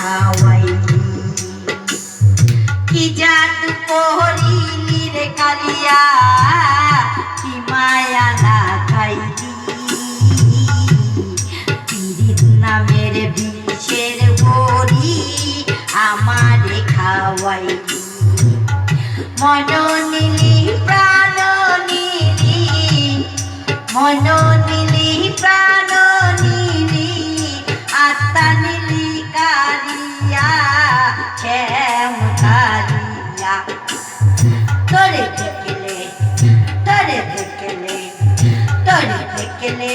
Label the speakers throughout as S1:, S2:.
S1: খাওয়াইলি। কি জাত করিলি রে কালিয়া, কি মায়া না খাইলি। পীড়িত নামের বিষের বড়ি আমারে খাওয়াইলি। মননিলি প্রাণ নিলি মননিলি প্রাণ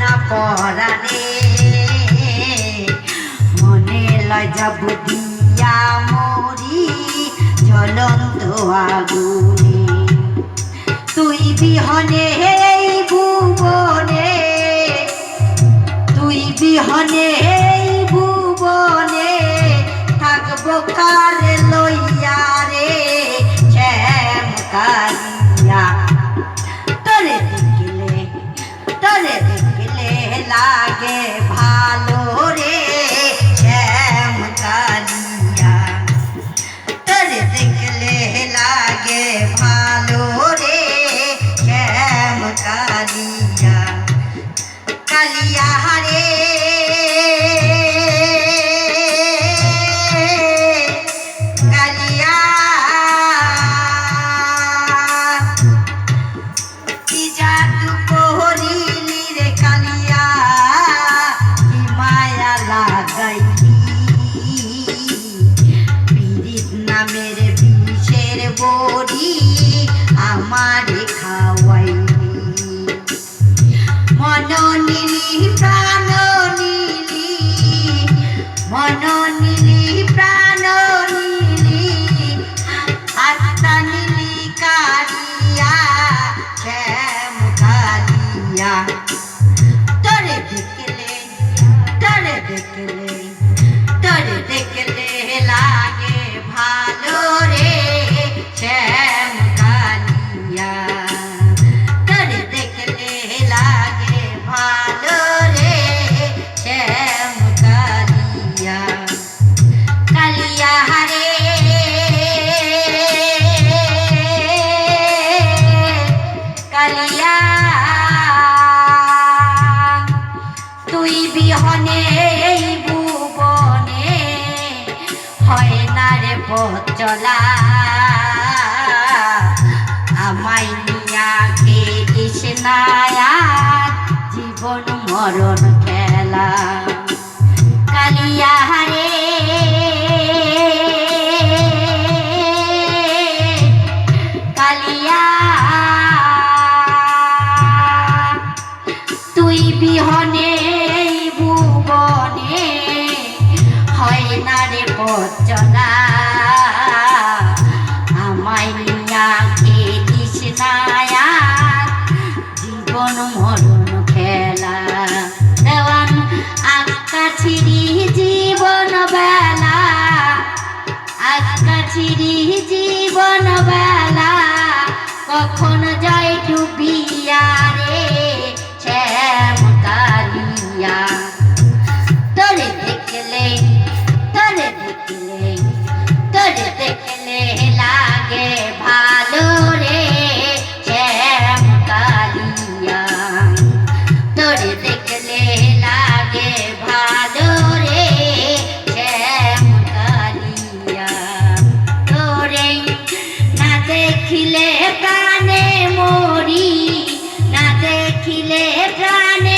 S1: না পরানে মনে লজ্জা বুদিয়া মরি, জ্বলন্ত আগুনে। তুই বিহনে, এই ভুবনে। তুই বিহনে, এই ভুবনে। থাকব কারে honey তুই বিহনে এই ভুবনে হয় না রে পথ চলা। cho đã দেখিলে প্রাণে মরি না দেখিলে প্রাণে